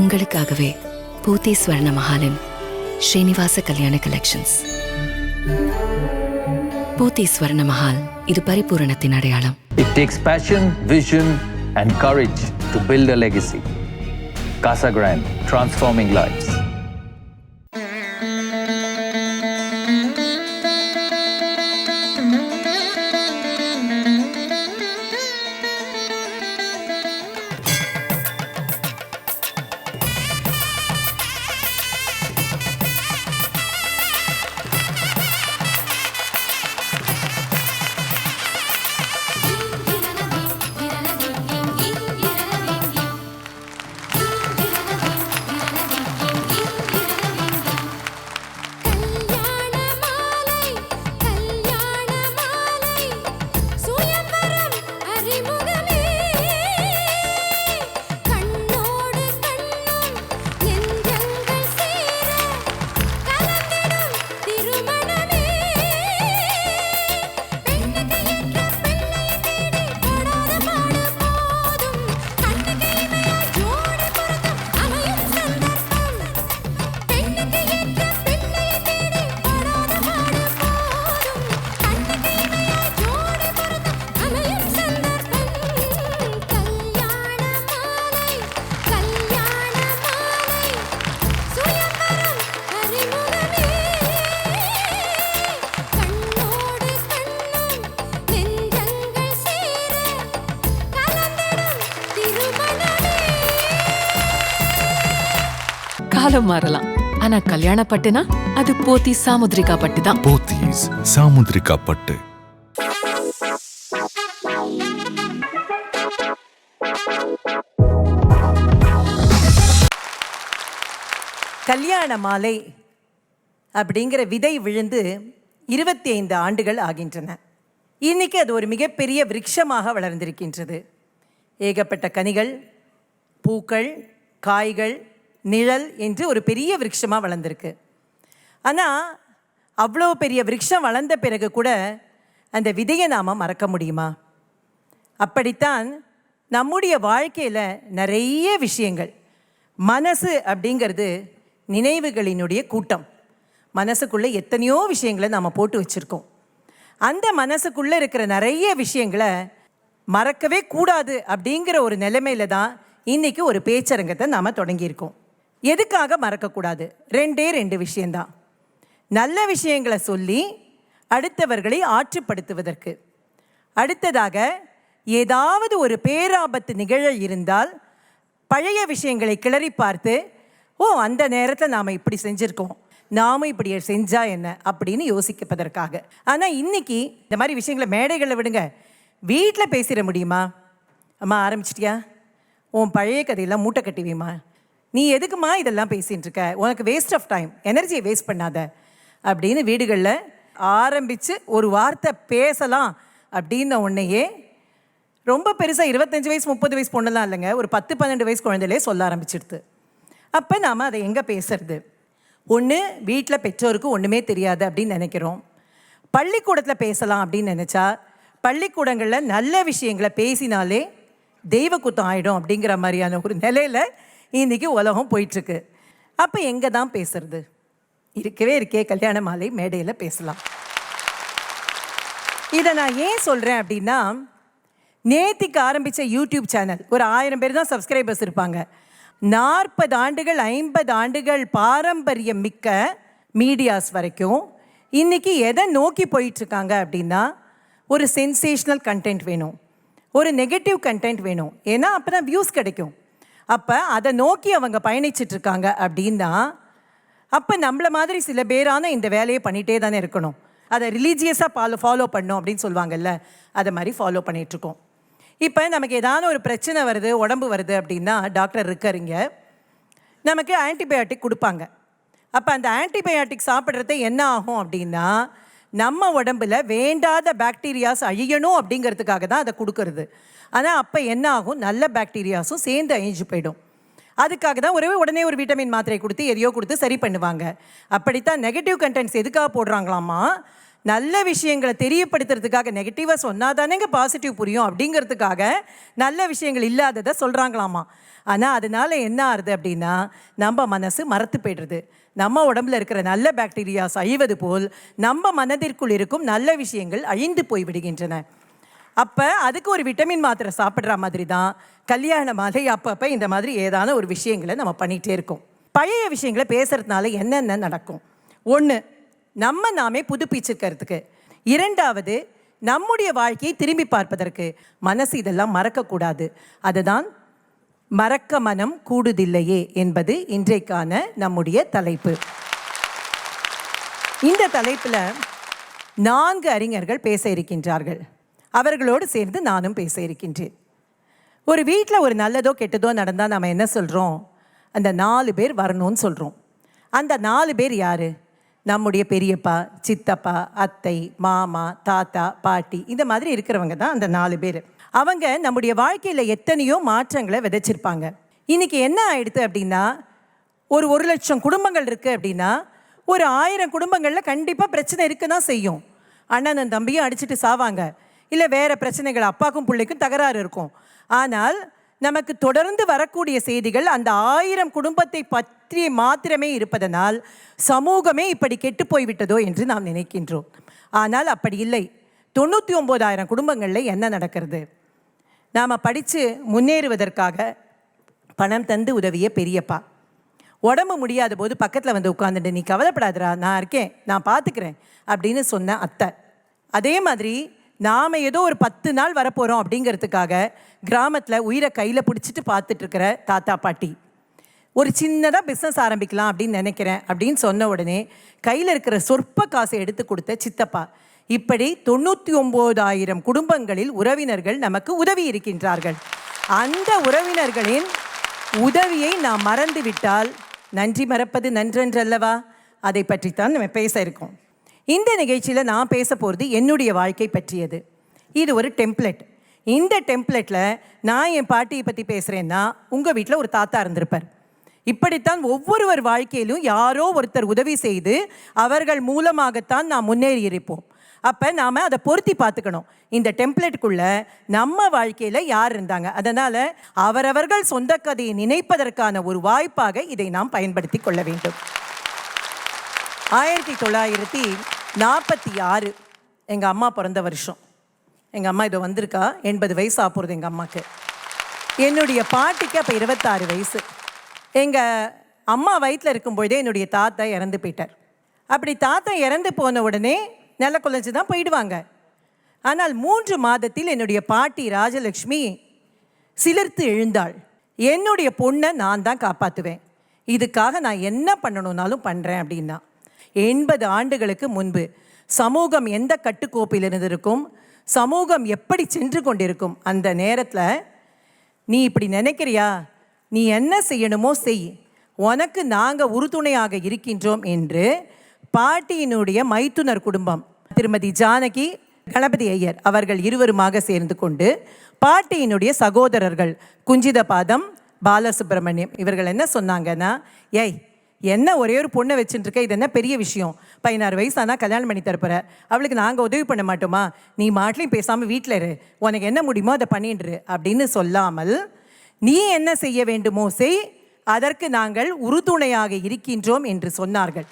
உங்களுக்காகவே பூத்தி ஸ்வர்ண மகாலின் ஸ்ரீனிவாச கல்யாண கலெக்ஷன்ஸ் பூத்தி ஸ்வர்ண மஹால் இது பரிபூரணத்தின் அடையாளம் it takes passion vision and courage to build a legacy Casa Grand transforming lives காலம் மாறலாம். ஆனா கல்யாண பட்டுனா அது போத்தி சாமுத்ரிகா பட்டு தான். போத்தீஸ் சாமுத்ரிகா பட்டு. கல்யாண மாலை அப்படிங்கிற விதை விழுந்து இருபத்தி ஐந்து ஆண்டுகள் ஆகின்றன. இன்னைக்கு அது ஒரு மிகப்பெரிய விருட்சமாக வளர்ந்திருக்கின்றது. ஏகப்பட்ட கனிகள் பூக்கள் காய்கள் நிழல் என்று ஒரு பெரிய விருட்சமாக வளர்ந்துருக்கு. ஆனால் அவ்வளோ பெரிய விருட்சம் வளர்ந்த பிறகு கூட அந்த விதையை நாம் மறக்க முடியுமா? அப்படித்தான் நம்முடைய வாழ்க்கையில் நிறைய விஷயங்கள். மனசு அப்படிங்கிறது நினைவுகளினுடைய கூட்டம். மனசுக்குள்ளே எத்தனையோ விஷயங்களை நாம் போட்டு வச்சுருக்கோம். அந்த மனசுக்குள்ளே இருக்கிற நிறைய விஷயங்களை மறக்கவே கூடாது அப்படிங்கிற ஒரு நிலைமையில தான் இன்றைக்கி ஒரு பேச்சரங்கத்தை நாம் தொடங்கியிருக்கோம். எதுக்காக மறக்கக்கூடாது? ரெண்டே ரெண்டு விஷயந்தான். நல்ல விஷயங்களை சொல்லி அடுத்தவர்களை ஆற்றுப்படுத்துவதற்கு. அடுத்ததாக ஏதாவது ஒரு பேராபத்து நிகழ இருந்தால் பழைய விஷயங்களை கிளறி பார்த்து ஓ அந்த நேரத்தில் நாம் இப்படி செஞ்சுருக்கோம். நாமும் இப்படி செஞ்சா என்ன? அப்படின்னு யோசிப்பதற்காக. ஆனால் இன்னைக்கு இந்த மாதிரி விஷயங்களை மேடைகளை விடுங்க. வீட்டில் பேசிட முடியுமா? அம்மா ஆரம்பிச்சிட்டியா? உன் பழைய கதையெல்லாம் மூட்டை கட்டி நீ எதுக்குமா இதெல்லாம் பேசிகிட்டு இருக்க உனக்கு வேஸ்ட் ஆஃப் டைம் எனர்ஜியை வேஸ்ட் பண்ணாத. அப்படின்னு வீடுகளில் ஆரம்பித்து ஒரு வார்த்தை பேசலாம் அப்படின்ன உடனேயே ரொம்ப பெருசாக இருபத்தஞ்சி வயசு முப்பது வயசு பொண்ணுலாம் இல்லைங்க ஒரு பத்து பன்னெண்டு வயசு குழந்தையிலே சொல்ல ஆரம்பிச்சிடுது. அப்போ நாம் அதை எங்கே பேசுறது? ஒன்று வீட்டில் பெற்றோருக்கு ஒன்றுமே தெரியாது அப்படின்னு நினைக்கிறோம். பள்ளிக்கூடத்தில் பேசலாம் அப்படின்னு நினச்சா பள்ளிக்கூடங்களில் நல்ல விஷயங்களை பேசினாலே தெய்வ குத்தம் ஆகிடும் அப்படிங்கிற மாதிரியான ஒரு நிலையில் இன்றைக்கி உலகம் போயிட்டுருக்கு. அப்போ எங்கே தான் பேசுறது? இருக்கவே இருக்கே கல்யாண மாலை மேடையில் பேசலாம். இதை நான் ஏன் சொல்கிறேன் அப்படின்னா நேத்திக்கு ஆரம்பித்த யூடியூப் சேனல் ஒரு ஆயிரம் பேர் தான் சப்ஸ்கிரைபர்ஸ் இருப்பாங்க. நாற்பது ஆண்டுகள் ஐம்பது ஆண்டுகள் பாரம்பரியம் மிக்க மீடியாஸ் வரைக்கும் இன்றைக்கி எதை நோக்கி போயிட்டுருக்காங்க அப்படின்னா ஒரு சென்சேஷ்னல் கண்டென்ட் வேணும். ஒரு நெகட்டிவ் கண்டென்ட் வேணும். ஏன்னா அப்போ தான் வியூஸ் கிடைக்கும். அப்போ அதை நோக்கி அவங்க பயணிச்சிட்டு இருக்காங்க அப்படின்னா அப்போ நம்மள மாதிரி சில பேரான இந்த வேலையை பண்ணிகிட்டே தானே இருக்கணும். அதை ரிலீஜியஸாக ஃபாலோ ஃபாலோ பண்ணும் அப்படின்னு சொல்லுவாங்கல்ல அதை மாதிரி ஃபாலோ பண்ணிகிட்ருக்கோம் இப்போ நமக்கு ஏதாவது ஒரு பிரச்சனை வருது உடம்பு வருது அப்படின்னா டாக்டர் இருக்காருங்க. நமக்கு ஆன்டிபயோட்டிக் கொடுப்பாங்க. அப்போ அந்த ஆன்டிபயோட்டிக் சாப்பிட்றது என்ன ஆகும் அப்படின்னா நம்ம உடம்புல வேண்டாத பாக்டீரியாஸ் அழியணும் அப்படிங்கிறதுக்காக தான் அதை கொடுக்கறது. ஆனால் அப்போ என்ன ஆகும்? நல்ல பாக்டீரியாஸும் சேர்ந்து அழிஞ்சு போயிடும். அதுக்காக தான் ஒரு உடனே ஒரு விட்டமின் மாத்திரை கொடுத்து எதையோ கொடுத்து சரி பண்ணுவாங்க. அப்படித்தான் நெகட்டிவ் கண்டென்ட்ஸ் எதுக்காக போடுறாங்களாமா நல்ல விஷயங்களை தெரியப்படுத்துறதுக்காக நெகட்டிவாக சொன்னால் தானேங்க பாசிட்டிவ் புரியும். அப்படிங்கிறதுக்காக நல்ல விஷயங்கள் இல்லாததை சொல்கிறாங்களாமா ஆனால் அதனால என்ன ஆறுது அப்படின்னா நம்ம மனசு மறத்து போய்டுறது நம்ம உடம்புல இருக்கிற நல்ல பாக்டீரியாஸ் அழிவது போல் நம்ம மனதிற்குள் இருக்கும் நல்ல விஷயங்கள் அழிந்து போய் விடுகின்றன. அப்போ அதுக்கு ஒரு விட்டமின் மாத்திரை சாப்பிட்ற மாதிரி தான் கல்யாண மாதிரி அப்பப்போ இந்த மாதிரி ஏதான ஒரு விஷயங்களை நம்ம பண்ணிகிட்டே இருக்கோம். பழைய விஷயங்களை பேசுகிறதுனால என்னென்ன நடக்கும்? ஒன்று நம்ம நாமே புதுப்பிச்சிருக்கிறதுக்கு. இரண்டாவது நம்முடைய வாழ்க்கையை திரும்பி பார்ப்பதற்கு மனசு இதெல்லாம் மறக்கக்கூடாது. அதுதான் மறக்க மனம் கூடுதில்லையே என்பது இன்றைக்கான நம்முடைய தலைப்பு. இந்த தலைப்பில் நான்கு அறிஞர்கள் பேச இருக்கின்றார்கள். அவர்களோடு சேர்ந்து நானும் பேச இருக்கின்றேன். ஒரு வீட்டில் ஒரு நல்லதோ கெட்டதோ நடந்தால் நம்ம என்ன சொல்கிறோம் அந்த நாலு பேர் வரணும்னு சொல்கிறோம் அந்த நாலு பேர் யார்? நம்முடைய பெரியப்பா சித்தப்பா அத்தை மாமா தாத்தா பாட்டி இந்த மாதிரி இருக்கிறவங்க தான் அந்த நாலு பேர். அவங்க நம்முடைய வாழ்க்கையில் எத்தனையோ மாற்றங்களை விதைச்சிருப்பாங்க. இன்னைக்கு என்ன ஆயிடுது அப்படின்னா ஒரு ஒரு லட்சம் குடும்பங்கள் இருக்குது அப்படின்னா ஒரு ஆயிரம் குடும்பங்களில் கண்டிப்பாக பிரச்சனை இருக்க தான் செய்யும். அண்ணனும் தம்பியும் அடிச்சுட்டு சாவாங்க. இல்லை வேறு பிரச்சனைகள் அப்பாக்கும் பிள்ளைக்கும் தகராறு இருக்கும். ஆனால் நமக்கு தொடர்ந்து வரக்கூடிய செய்திகள் அந்த ஆயிரம் குடும்பத்தை பற்றி மாத்திரமே இருப்பதனால் சமூகமே இப்படி கெட்டு போய்விட்டதோ என்று நாம் நினைக்கின்றோம். ஆனால் அப்படி இல்லை. தொண்ணூற்றி ஒம்போதாயிரம் குடும்பங்களில் என்ன நடக்கிறது? நாம் படித்து முன்னேறுவதற்காக பணம் தந்து உதவிய பெரியப்பா. உடம்பு முடியாத போது பக்கத்தில் வந்து உட்காந்துட்டு நீ கவலைப்படாதரா நான் இருக்கேன் நான் பார்த்துக்கிறேன் அப்படின்னு சொன்ன அத்தை. அதே மாதிரி நாம் ஏதோ ஒரு பத்து நாள் வரப்போகிறோம் அப்படிங்கிறதுக்காக கிராமத்தில் உயிரை கையில் பிடிச்சிட்டு பார்த்துட்ருக்கிற தாத்தா பாட்டி. ஒரு சின்னதாக பிஸ்னஸ் ஆரம்பிக்கலாம் அப்படின்னு நினைக்கிறேன் அப்படின்னு சொன்ன உடனே கையில் இருக்கிற சொற்ப காசை எடுத்து கொடுத்த சித்தப்பா இப்படி தொண்ணூற்றி ஒம்போதாயிரம் குடும்பங்களில் உறவினர்கள் நமக்கு உதவி இருக்கின்றார்கள். அந்த உறவினர்களின் உதவியை நாம் மறந்து விட்டால் நன்றி மறப்பது நன்றன்றல்லவா? அதை பற்றித்தான் நம்ம பேச இருக்கோம். இந்த நிகழ்ச்சியில் நான் பேச போகிறது என்னுடைய வாழ்க்கை பற்றியது. இது ஒரு டெம்ப்ளெட் இந்த டெம்ப்ளெட்டில் நான் என் பாட்டியை பற்றி பேசுகிறேன்னா உங்கள் வீட்டில் ஒரு தாத்தா இருந்திருப்பார். இப்படித்தான் ஒவ்வொருவர் வாழ்க்கையிலும் யாரோ ஒருத்தர் உதவி செய்து அவர்கள் மூலமாகத்தான் நாம் முன்னேறி இருப்போம் அப்போ நாம் அதை பொருத்தி பார்த்துக்கணும். இந்த டெம்ப்ளேட்டுக்குள்ள நம்ம வாழ்க்கையில் யார் இருந்தாங்க? அதனால் அவரவர்கள் சொந்த கதையை நினைப்பதற்கான ஒரு வாய்ப்பாக இதை நாம் பயன்படுத்தி கொள்ள வேண்டும். ஆயிரத்தி தொள்ளாயிரத்தி நாற்பத்தி ஆறு எங்கள் அம்மா பிறந்த வருஷம். எங்கள் அம்மா இதோ வந்திருக்கா? எண்பது வயசு ஆப்போகிறது எங்கள் அம்மாவுக்கு என்னுடைய பாட்டிக்கு அப்போ இருபத்தாறு வயசு. எங்கள் அம்மா வயிற்றில் இருக்கும்பொழுதே என்னுடைய தாத்தா இறந்து போயிட்டார். அப்படி தாத்தா இறந்து போன உடனே நல்ல குலைஞ்சு தான் போயிடுவாங்க. ஆனால் மூன்று மாதத்தில் என்னுடைய பாட்டி ராஜலக்ஷ்மி சிலிர்த்து எழுந்தாள். என்னுடைய பொண்ணை நான் தான் காப்பாற்றுவேன் இதுக்காக நான் என்ன பண்ணணும்னாலும் பண்ணுறேன் அப்படின்னா எண்பது ஆண்டுகளுக்கு முன்பு சமூகம் எந்த கட்டுக்கோப்பில் இருந்திருக்கும் சமூகம் எப்படி சென்று கொண்டிருக்கும் அந்த நேரத்தில் நீ இப்படி நினைக்கிறியா? நீ என்ன செய்யணுமோ செய். உனக்கு நாங்கள் உறுதுணையாக இருக்கின்றோம் என்று பாட்டியினுடைய மைத்துனர் குடும்பம் திருமதி ஜானகி கணபதி ஐயர் அவர்கள் இருவருமாக சேர்ந்து கொண்டு பாட்டியினுடைய சகோதரர்கள் குஞ்சிதபாதம் பாலசுப்ரமணியம் இவர்கள் என்ன சொன்னாங்கன்னா ஏய் என்ன ஒரே ஒரு பொண்ணை வச்சுட்டுருக்க இது என்ன பெரிய விஷயம்? பதினாறு வயசு ஆனால் கல்யாணம் பண்ணி தரப்போற அவளுக்கு நாங்கள் உதவி பண்ண மாட்டோமா? நீ மாட்டிலையும் பேசாமல் வீட்டில் இரு. உனக்கு என்ன முடியுமோ அதை பண்ணிட்டுரு அப்படின்னு சொல்லாமல் நீ என்ன செய்ய வேண்டுமோ செய் அதற்கு நாங்கள் உறுதுணையாக இருக்கின்றோம் என்று சொன்னார்கள்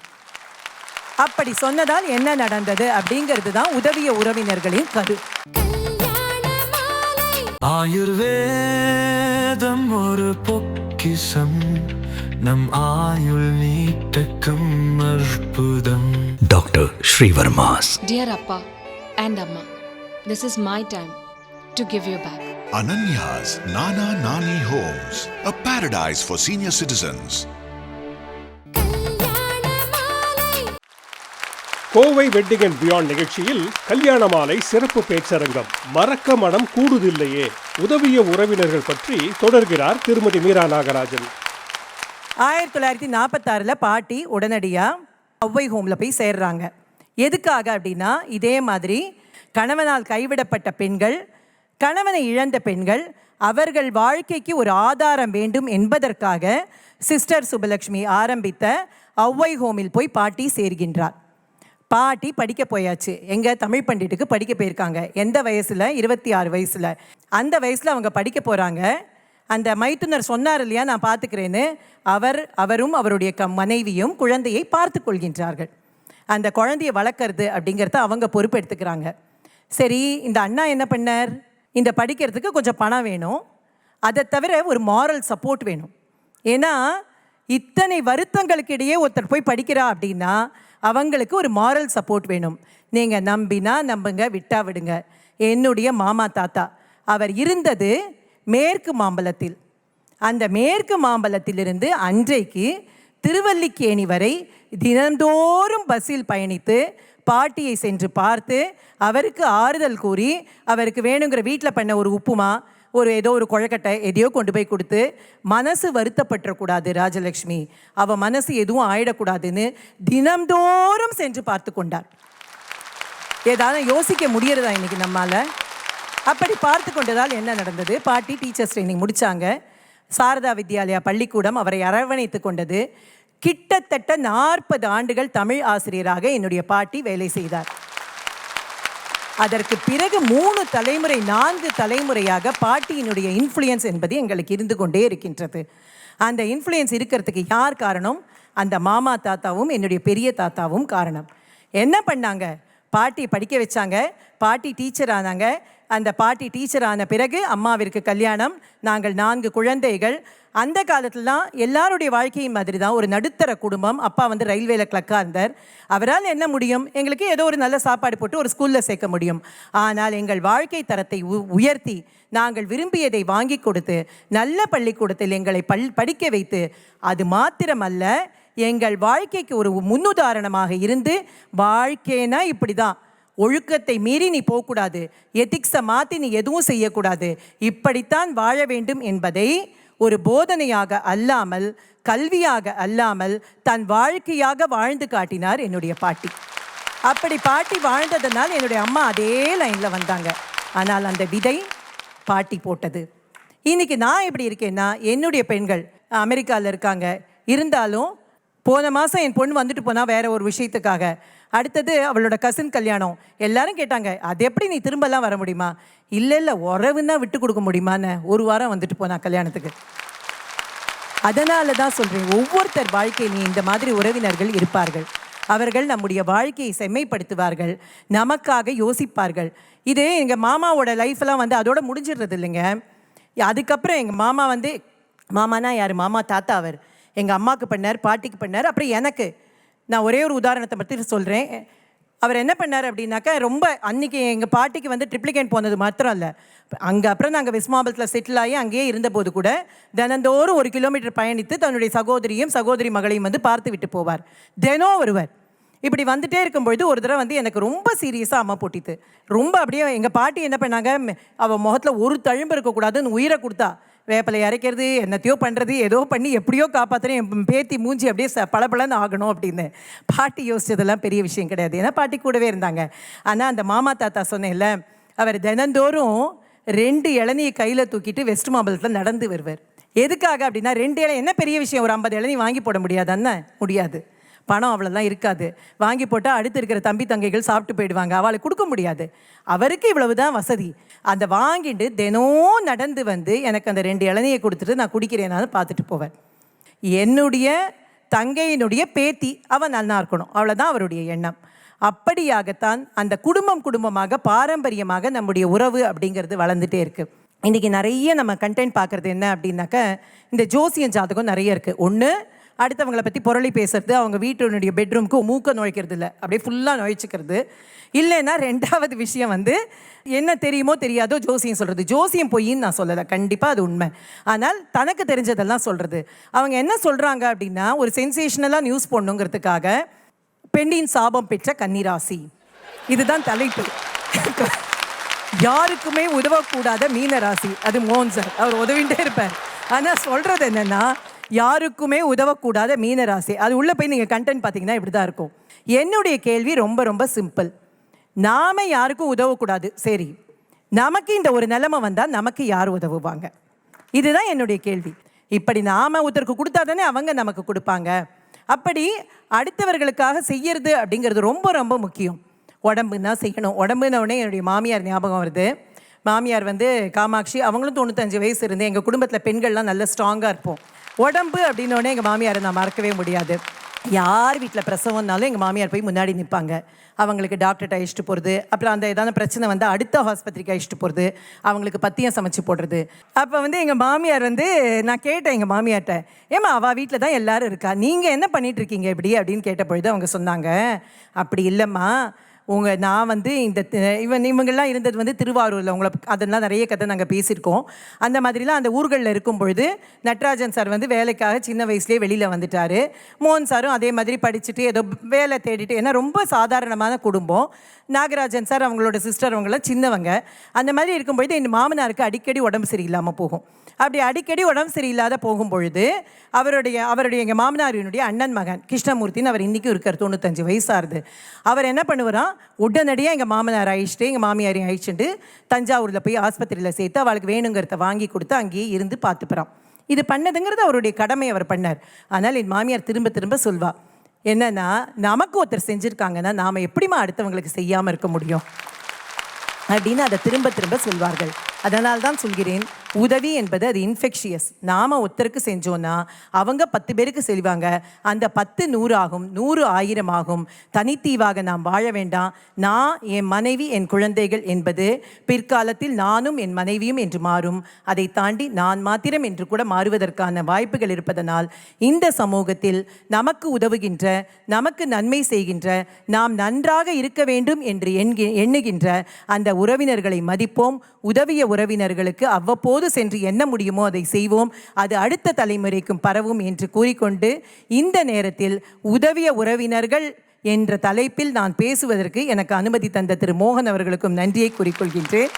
அப்படி சொன்னதால் என்ன நடந்தது அப்படிங்கிறது தான் உதவிய உறவினர்களின் கரு கல்யாண மாலை ஆயுர்வேதம் ஒரு பொக்கிஷம் நம் ஆயுள் நீட்டக்கும் அற்புதம் Dr. Srivarmas. Dear Appa and Amma, this is my time to give you back. Ananya's Nana Nani Homes, a paradise for senior citizens. கல்யாண மாலை கோவை வெட்டிங் அண்ட் பியாண்ட் நிகழ்ச்சியில் கல்யாண மாலை சிறப்பு பேச்சரங்கம். மறக்க மனம் கூடுதில்லையே. உதவிய உறவினர்கள் பற்றி தொடர்கிறார் திருமதி மீரா நாகராஜன். ஆயிரத்தி தொள்ளாயிரத்தி நாற்பத்தாறில் பாட்டி உடனடியாக ஒவ்வை ஹோமில் போய் சேர்றாங்க. எதுக்காக அப்படின்னா இதே மாதிரி கணவனால் கைவிடப்பட்ட பெண்கள் கணவனை இழந்த பெண்கள் அவர்கள் வாழ்க்கைக்கு ஒரு ஆதாரம் வேண்டும் என்பதற்காக சிஸ்டர் சுபலக்ஷ்மி ஆரம்பித்த ஒளவை ஹோமில் போய் பாட்டி சேர்கின்றார். பாட்டி படிக்க போயாச்சு. எங்கள் தமிழ் பண்டிட்டுக்கு படிக்க போயிருக்காங்க. எந்த வயசில்? இருபத்தி ஆறு வயசில். அந்த வயசில் அவங்க படிக்க போகிறாங்க அந்த மைத்துனர் சொன்னார் இல்லையா? நான் பார்த்துக்கிறேன்னு. அவர் அவரும் அவருடைய க மனைவியும் குழந்தையை பார்த்து கொள்கின்றார்கள். அந்த குழந்தையை வளர்க்கறது அப்படிங்கிறத அவங்க பொறுப்பெடுத்துக்கிறாங்க. சரி இந்த அண்ணா என்ன பண்ணார்? இந்த படிக்கிறதுக்கு கொஞ்சம் பணம் வேணும். அதை தவிர ஒரு மாரல் சப்போர்ட் வேணும். ஏன்னா இத்தனை வருத்தங்களுக்கு இடையே ஒருத்தர் போய் படிக்கிறா அப்படின்னா அவங்களுக்கு ஒரு மாரல் சப்போர்ட் வேணும். நீங்கள் நம்பினா நம்புங்க விட்டா விடுங்க. என்னுடைய மாமா தாத்தா அவர் இருந்தது மேற்கு மாம்பலத்தில். அந்த மேற்கு மாம்பலத்திலிருந்து அன்றைக்கு திருவல்லிக்கேணி வரை தினந்தோறும் பஸ்ஸில் பயணித்து பாட்டியை சென்று பார்த்து அவருக்கு ஆறுதல் கூறி அவருக்கு வேணுங்கிற வீட்டில் பண்ண ஒரு உப்புமா ஒரு ஏதோ ஒரு குழக்கட்டை எதையோ கொண்டு போய் கொடுத்து மனசு வருத்தப்பட்டுறக்கூடாது ராஜலக்ஷ்மி. அவ மனசு எதுவும் ஆயிடக்கூடாதுன்னு தினம்தோறும் சென்று பார்த்து கொண்டார் ஏதாவது யோசிக்க முடியறதா இன்னைக்கு நம்மால? அப்படி பார்த்து கொண்டதால் என்ன நடந்தது? பாட்டி டீச்சர்ஸ் ட்ரைனிங் முடித்தாங்க சாரதா வித்யாலயா பள்ளிக்கூடம் அவரை அரவணைத்து கொண்டது. கிட்டத்தட்ட நாற்பது ஆண்டுகள் தமிழ் ஆசிரியராக என்னுடைய பாட்டி வேலை செய்தார். அதற்கு பிறகு மூணு தலைமுறை நான்கு தலைமுறையாக பாட்டியினுடைய இன்ஃப்ளூயன்ஸ் என்பது எங்களுக்கு இருந்து கொண்டே இருக்கின்றது. அந்த இன்ஃப்ளூயன்ஸ் இருக்கிறதுக்கு யார் காரணம்? அந்த மாமா தாத்தாவும் என்னுடைய பெரிய தாத்தாவும் காரணம். என்ன பண்ணாங்க? பாட்டி படிக்க வச்சாங்க. பாட்டி டீச்சர் ஆனாங்க. அந்த பாட்டி டீச்சர் ஆன பிறகு அம்மாவிற்கு கல்யாணம். நாங்கள் நான்கு குழந்தைகள். அந்த காலத்துலலாம் எல்லாருடைய வாழ்க்கையும் மாதிரி தான் ஒரு நடுத்தர குடும்பம். அப்பா வந்து ரயில்வேல கிளக்காக இருந்தார். அவரால் என்ன முடியும்? எங்களுக்கு ஏதோ ஒரு நல்ல சாப்பாடு போட்டு ஒரு ஸ்கூலில் சேர்க்க முடியும். ஆனால் எங்கள் வாழ்க்கை தரத்தை உ- உயர்த்தி நாங்கள் விரும்பியதை வாங்கி கொடுத்து நல்ல பள்ளிக்கூடத்தில் எங்களை பல் படிக்க வைத்து அது மாத்திரமல்ல எங்கள் வாழ்க்கைக்கு ஒரு முன்னுதாரணமாக இருந்து வாழ்க்கைனா இப்படி தான் ஒழுக்கத்தை மீறி நீ போகக்கூடாது. எத்திக்ஸை மாற்றி நீ எதுவும் செய்யக்கூடாது. இப்படித்தான் வாழ வேண்டும் என்பதை ஒரு போதனையாக அல்லாமல் கல்வியாக அல்லாமல் தன் வாழ்க்கையாக வாழ்ந்து காட்டினார் என்னுடைய பாட்டி. அப்படி பாட்டி வாழ்ந்ததனால் என்னுடைய அம்மா அதே லைனில் வந்தாங்க. ஆனால் அந்த விதை பாட்டி போட்டது. இன்னைக்கு நான் எப்படி இருக்கேன்னா என்னுடைய பெண்கள் அமெரிக்காவில் இருக்காங்க. இருந்தாலும் போன மாதம் என் பொண்ணு வந்துட்டு போனால் வேற ஒரு விஷயத்துக்காக. அடுத்தது அவளோட கசின் கல்யாணம். எல்லாரும் கேட்டாங்க அது எப்படி நீ திரும்பலாம் வர முடியுமா? இல்லை இல்லை உறவுன்னா விட்டு கொடுக்க முடியுமான்னு. ஒரு வாரம் வந்துட்டு போனா கல்யாணத்துக்கு. அதனால தான் சொல்கிறேன் ஒவ்வொருத்தர் வாழ்க்கையிலையும் இந்த மாதிரி உறவினர்கள் இருப்பார்கள். அவர்கள் நம்முடைய வாழ்க்கையை செம்மைப்படுத்துவார்கள் நமக்காக யோசிப்பார்கள். இது எங்கள் மாமாவோட லைஃப்லாம் வந்து அதோட முடிஞ்சிடுறது இல்லைங்க. அதுக்கப்புறம் எங்கள் மாமா வந்து மாமானா யார்? மாமா தாத்தா அவர். எங்கள் அம்மாவுக்கு பண்ணார் பாட்டிக்கு பண்ணார். அப்புறம் எனக்கு நான் ஒரே ஒரு உதாரணத்தை பற்றி சொல்கிறேன் அவர் என்ன பண்ணார் அப்படின்னாக்கா ரொம்ப அன்னைக்கு எங்கள் பாட்டிக்கு வந்து ட்ரிப்ளிகேன் போனது மாத்திரம் இல்லை. அங்கே அப்புறம் நாங்கள் விஸ்மாபத்தில் செட்டில் ஆகி அங்கேயே இருந்தபோது கூட தினந்தோறும் ஒரு கிலோமீட்டர் பயணித்து தன்னுடைய சகோதரியும் சகோதரி மகளையும் வந்து பார்த்து விட்டு போவார். தினம் வருவார் இப்படி வந்துட்டே இருக்கும்பொழுது ஒரு தடவை வந்து எனக்கு ரொம்ப சீரியஸாக அம்மா போட்டித்து. ரொம்ப அப்படியே எங்கள் பாட்டி என்ன பண்ணாங்க அவள் முகத்தில் ஒரு தழும்பு இருக்கக்கூடாதுன்னு உயிரை கொடுத்தா. வேப்பிலை அரைக்கிறது என்னத்தையோ பண்ணுறது ஏதோ பண்ணி எப்படியோ காப்பாற்றுறேன் என் பேத்தி மூஞ்சி அப்படியே ச பளபளன்னு ஆகணும் அப்படின்னு. பாட்டி யோசிச்சதெல்லாம் பெரிய விஷயம் கிடையாது. ஏன்னா பாட்டி கூடவே இருந்தாங்க. ஆனால் அந்த மாமா தாத்தா சொன்னேன்ல அவர் தினந்தோறும் ரெண்டு இளநியை கையில் தூக்கிட்டு வெஸ்ட் மாம்பலத்தில் நடந்து வருவார். எதுக்காக அப்படின்னா ரெண்டு இளநீ என்ன பெரிய விஷயம்? ஒரு ஐம்பது இளநீ வாங்கி போட முடியாதான்னு? முடியாது. பணம் அவ்வளோதான் இருக்காது. வாங்கி போட்டால் அடுத்து இருக்கிற தம்பி தங்கைகள் சாப்பிட்டு போயிடுவாங்க. அவளுக்கு கொடுக்க முடியாது. அவருக்கு இவ்வளவு தான் வசதி. அந்த வாங்கிட்டு தினம் நடந்து வந்து எனக்கு அந்த ரெண்டு இளநியை கொடுத்துட்டு நான் குடிக்கிறேனாலும் பார்த்துட்டு போவேன். என்னுடைய தங்கையினுடைய பேத்தி அவன் நல்லா இருக்கணும். அவ்வளோதான் அவருடைய எண்ணம். அப்படியாகத்தான் அந்த குடும்பம் குடும்பமாக பாரம்பரியமாக நம்முடைய உறவு அப்படிங்கிறது வளர்ந்துட்டே இருக்குது இன்றைக்கி நிறைய நம்ம கண்டென்ட் பார்க்குறது என்ன அப்படின்னாக்க இந்த ஜோசியம் ஜாதகம் நிறைய இருக்குது ஒன்று அடுத்தவங்களை பற்றி புரளி பேசுறது அவங்க வீட்டினுடைய பெட்ரூம்க்கு மூக்க நுழைக்கிறது இல்லை. அப்படியே ஃபுல்லாக நுழைச்சிக்கிறது. இல்லைன்னா ரெண்டாவது விஷயம் வந்து என்ன தெரியுமோ தெரியாதோ ஜோசியம் சொல்கிறது ஜோசியம் பொய்ன்னு நான் சொல்லலை. கண்டிப்பாக அது உண்மை. ஆனால் தனக்கு தெரிஞ்சதெல்லாம் சொல்கிறது அவங்க என்ன சொல்கிறாங்க அப்படின்னா ஒரு சென்சேஷனலாக நியூஸ் போடணுங்கிறதுக்காக பெண்ணின் சாபம் பெற்ற கன்னிராசி. இதுதான் தலைப்பு. யாருக்குமே உதவக்கூடாத மீனராசி. அது மோகன் சார். அவர் உதவிட்டே இருப்பார். ஆனால் சொல்கிறது என்னன்னா யாருக்குமே உதவக்கூடாத மீனராசி. அது உள்ளே போய் நீங்கள் கண்டென்ட் பார்த்தீங்கன்னா இப்படி தான் இருக்கும். என்னுடைய கேள்வி ரொம்ப ரொம்ப சிம்பிள் நாம யாருக்கும் உதவக்கூடாது? சரி. நமக்கு இந்த ஒரு நிலைமை வந்தால் நமக்கு யார் உதவுவாங்க? இதுதான் என்னுடைய கேள்வி. இப்படி நாம ஒருத்தருக்கு கொடுத்தா தானே அவங்க நமக்கு கொடுப்பாங்க. அப்படி அடுத்தவர்களுக்காக செய்யறது அப்படிங்கிறது ரொம்ப ரொம்ப முக்கியம். உடம்புன்னா செய்யணும். உடம்புன உடனே என்னுடைய மாமியார் ஞாபகம் வருது. மாமியார் வந்து காமாட்சி அவங்களும் தொண்ணூத்தஞ்சு வயசு இருந்து எங்கள் குடும்பத்தில் பெண்கள்லாம் நல்ல ஸ்ட்ராங்காக இருப்போம். உடம்பு அப்படின்னோடனே எங்கள் மாமியாரை நான் மறக்கவே முடியாது. யார் வீட்டில் பிரசவம்னாலும் எங்கள் மாமியார் போய் முன்னாடி நிற்பாங்க அவங்களுக்கு டாக்டர்கிட்ட அழைச்சிட்டு போகிறது அப்புறம் அந்த ஏதாவது பிரச்சனை வந்து அடுத்த ஆஸ்பத்திரிக்கு அழைச்சிட்டு போகிறது அவங்களுக்கு பத்தியம் சமைச்சு போடுறது. அப்போ வந்து எங்கள் மாமியார் வந்து நான் கேட்டேன் எங்கள் மாமியார்கிட்ட ஏம்மா அவள் வீட்டில் தான் எல்லோரும் இருக்கா? நீங்கள் என்ன பண்ணிகிட்ருக்கீங்க இருக்கீங்க இப்படி? அப்படின்னு கேட்ட பொழுது அவங்க சொன்னாங்க அப்படி இல்லைம்மா. உங்கள் நான் வந்து இந்த இவன் இவங்கெல்லாம் இருந்தது வந்து திருவாரூரில். உங்களை அதெல்லாம் நிறைய கதை நாங்கள் பேசியிருக்கோம். அந்த மாதிரிலாம் அந்த ஊர்களில் இருக்கும் பொழுது நட்ராஜன் சார் வந்து வேலைக்காக சின்ன வயசுலேயே வெளியில் வந்துட்டார். மோகன் சாரும் அதே மாதிரி படிச்சுட்டு ஏதோ வேலை தேடிட்டு ஏன்னா ரொம்ப சாதாரணமான குடும்பம். நாகராஜன் சார் அவங்களோட சிஸ்டர் அவங்களாம் சின்னவங்க. அந்த மாதிரி இருக்கும்பொழுது என் மாமனாருக்கு அடிக்கடி உடம்பு சரியில்லாமல் போகும். அப்படி அடிக்கடி உடம்பு சரியில்லாத போகும் பொழுது அவருடைய அவருடைய எங்கள் மாமனாரினுடைய அண்ணன் மகன் கிருஷ்ணமூர்த்தின்னு அவர் இன்றைக்கும் இருக்கார் தொண்ணூத்தஞ்சு வயசாகுது அவர் என்ன பண்ணுவாராம்? உடனடியாக எங்கள் மாமனார் அழிச்சிட்டு எங்கள் மாமியாரையும் அழிச்சுட்டு தஞ்சாவூரில் போய் ஆஸ்பத்திரியில் சேர்த்து அவளுக்கு வேணுங்கிறத வாங்கி கொடுத்து அங்கேயே இருந்து பார்த்துப்பறான் இது பண்ணதுங்கிறது அவருடைய கடமை அவர் பண்ணார். ஆனால் என் மாமியார் திரும்ப திரும்ப சொல்வா என்னன்னா நமக்கு ஒருத்தர் செஞ்சுருக்காங்கன்னா நாம் எப்படிம்மா அடுத்தவங்களுக்கு செய்யாமல் இருக்க முடியும்? அப்படின்னு அதை திரும்ப திரும்ப சொல்வார்கள். அதனால் தான் சொல்கிறேன் உதவி என்பது அது இன்ஃபெக்ஷியஸ் நாம் ஒருத்தருக்கு செஞ்சோன்னா அவங்க பத்து பேருக்கு செய்வாங்க. அந்த பத்து நூறு ஆகும் நூறு ஆயிரம் ஆகும் தனித்தீவாக நாம் வாழ வேண்டாம். நான் என் மனைவி என் குழந்தைகள் என்பது பிற்காலத்தில் நானும் என் மனைவியும் என்று மாறும். அதை தாண்டி நான் மாத்திரம் என்று கூட மாறுவதற்கான வாய்ப்புகள் இருப்பதனால் இந்த சமூகத்தில் நமக்கு உதவுகின்ற நமக்கு நன்மை செய்கின்ற நாம் நன்றாக இருக்க வேண்டும் என்று எண்ணுகின்ற அந்த உறவினர்களை மதிப்போம். உதவிய உறவினர்களுக்கு அவ்வப்போது சென்று என்ன முடியுமோ அதை செய்வோம். அது அடுத்த தலைமுறைக்கும் பரவும் என்று கூறிக்கொண்டு இந்த நேரத்தில் உதவிய உறவினர்கள் என்ற தலைப்பில் நான் பேசுவதற்கு எனக்கு அனுமதி தந்த திரு மோகன் அவர்களுக்கும் நன்றியை கூறிக்கொள்கின்றேன்.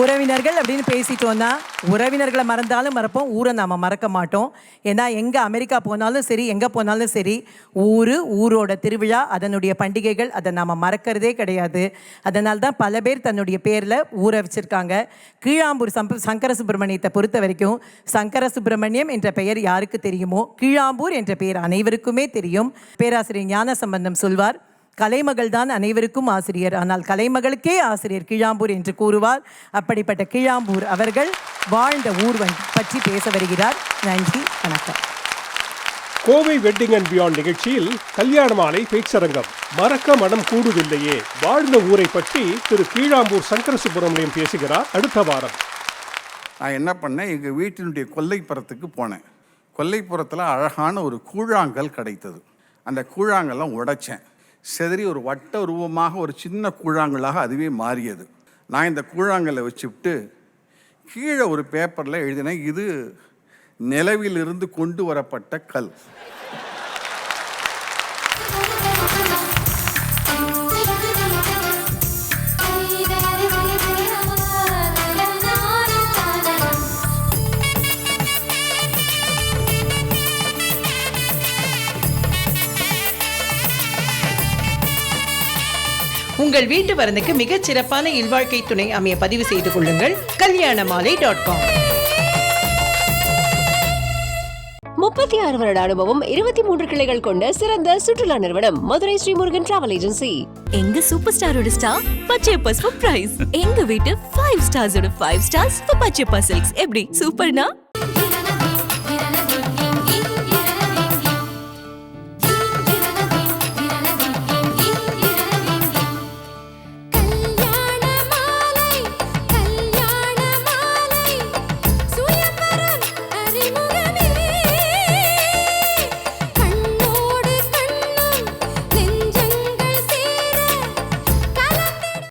உறவினர்கள் அப்படின்னு பேசிட்டோன்னா உறவினர்களை மறந்தாலும் மறப்போம் ஊரை நாம் மறக்க மாட்டோம். ஏன்னா எங்கே அமெரிக்கா போனாலும் சரி எங்கே போனாலும் சரி ஊர் ஊரோட திருவிழா அதனுடைய பண்டிகைகள் அதை நாம் மறக்கிறதே கிடையாது. அதனால தான் பல பேர் தன்னுடைய பேரில் ஊரை வச்சுருக்காங்க. கீழாம்பூர் சம்ப சங்கர சுப்பிரமணியத்தை பொறுத்த வரைக்கும் சங்கர சுப்பிரமணியம் என்ற பெயர் யாருக்கு தெரியுமோ? கீழாம்பூர் என்ற பெயர் அனைவருக்குமே தெரியும். பேராசிரியர் ஞான சம்பந்தம் சொல்வார். கலைமகள் தான் அனைவருக்கும் ஆசிரியர். ஆனால் கலைமகளுக்கே ஆசிரியர் கீழாம்பூர் என்று கூறுவார். அப்படிப்பட்ட கீழாம்பூர் அவர்கள் வாழ்ந்த ஊர் வந்து பற்றி பேச வருகிறார். நன்றி வணக்கம். கோவை வெட்டிங் அண்ட் பியாண்ட் நிகழ்ச்சியில் கல்யாண மாலை பேச்சரங்கம். மறக்க மனம் கூடுதில்லையே வாழ்ந்த ஊரை பற்றி திரு கீழாம்பூர் சங்கர சுப்பிரமணியம் பேசுகிறார் அடுத்த வாரம். நான் என்ன பண்ணேன் எங்கள் வீட்டினுடைய கொல்லைப்புறத்துக்கு போனேன். கொல்லைப்புறத்தில் அழகான ஒரு கூழாங்கல் கிடைத்தது. அந்த கூழாங்கல்லாம் உடைச்சேன். செதறி ஒரு வட்ட ரூபமாக ஒரு சின்ன கூழாங்கலாக அதுவே மாறியது. நான் இந்த கூழாங்கலை வச்சுவிட்டு கீழே ஒரு பேப்பரில் எழுதினேன் இது நிலவிலிருந்து கொண்டு வரப்பட்ட கல். உங்கள் வீட்டு வரனுக்கு மிகச் சிறப்பான இல்வாழ்க்கை துணை அமைய பதிவு செய்து கொள்ளுங்கள். கல்யாண மாலை டாட் காம் முப்பத்தி ஆறு வருட அனுபவம் இருபத்தி மூன்று கிளைகள் கொண்ட சிறந்த சுற்றுலா நிறுவனம் மதுரை ஸ்ரீமுருகன் டிராவல் ஏஜென்சி எங்க சூப்பர் ஸ்டாரோட ஸ்டார் பச்சையப்பா பிரைஸ் எங்க வீட்டு ஃபைவ் ஸ்டார்ஸோட ஃபைவ் ஸ்டார்ஸ் பச்சையப்பா சில்க்ஸ் எப்படி? சூப்பர்னா